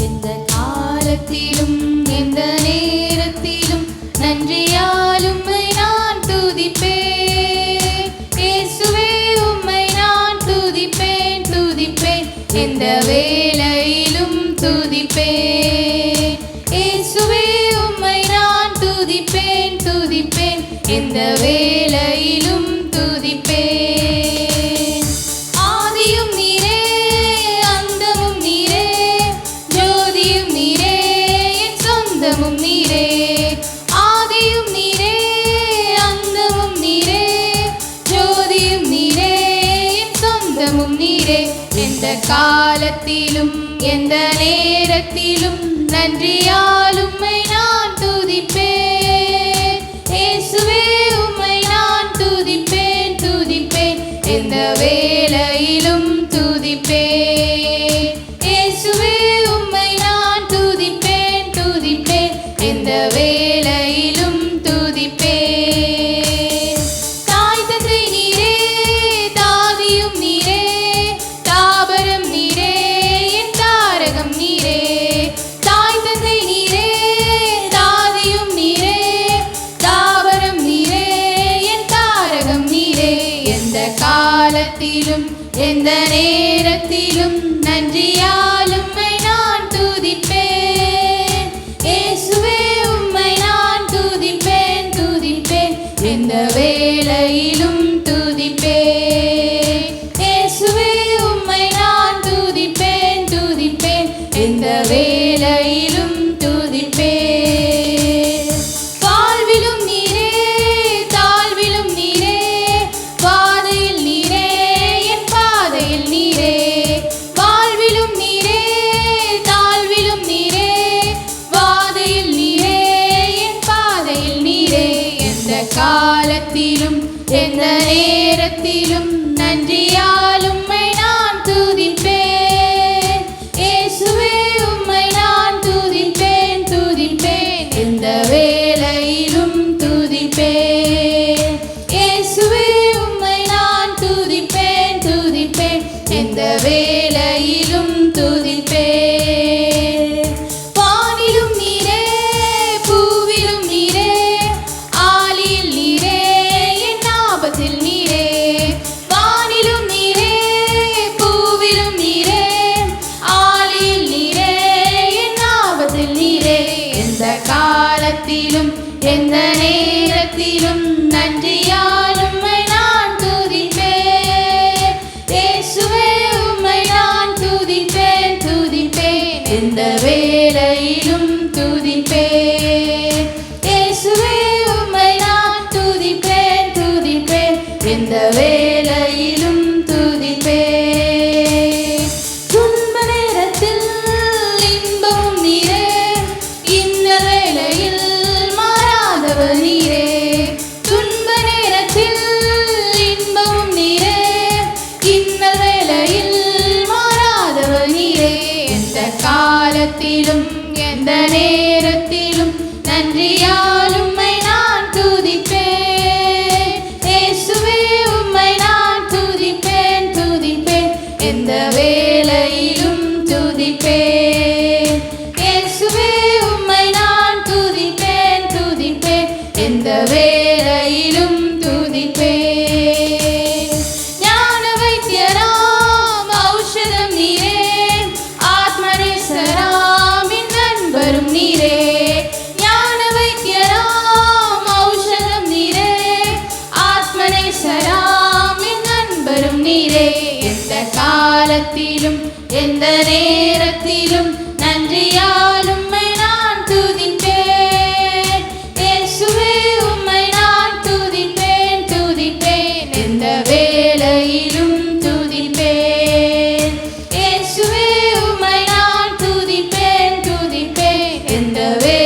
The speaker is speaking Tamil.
எந்த காலத்திலும் எந்த நேரத்திலும் நன்றியாலும் நான் துதிப்பேன். இயேசுவே உம்மை நான் துதிப்பேன் துதிப்பேன். எந்த வேளையிலும் துதிப்பேன். இயேசுவே உம்மை நான் துதிப்பேன் துதிப்பேன். எந்த வே நீரே எந்த காலத்திலும் எந்த நேரத்திலும் நன்றியாலும் நான் துதிப்பேன். ஏசுவே உம்மை நான் துதிப்பேன் துதிப்பேன். எந்த வே കാലത്തിലും എന്ന നേരത്തിലും നന്ദിയാലും காலத்திலும் எந்த நேரத்திலும் நன்றியால் உம்மை நான் துதிப்பேன். இயேசுவே உம்மை நான் துதிப்பேன் துதிப்பேன். எந்த வேலையிலும் துதிப்பேன். எந்த காலத்திலும் எந்த நேரத்திலும் நன்றியாலும் நான் துதிப்பேன். இயேசுவே உம்மை நான் துதிப்பேன் துதிப்பேன். எந்த வேலையிலும் துதிப்பேன். இயேசுவே உம்மை நான் துதிப்பேன் துதிப்பேன். எந்த வே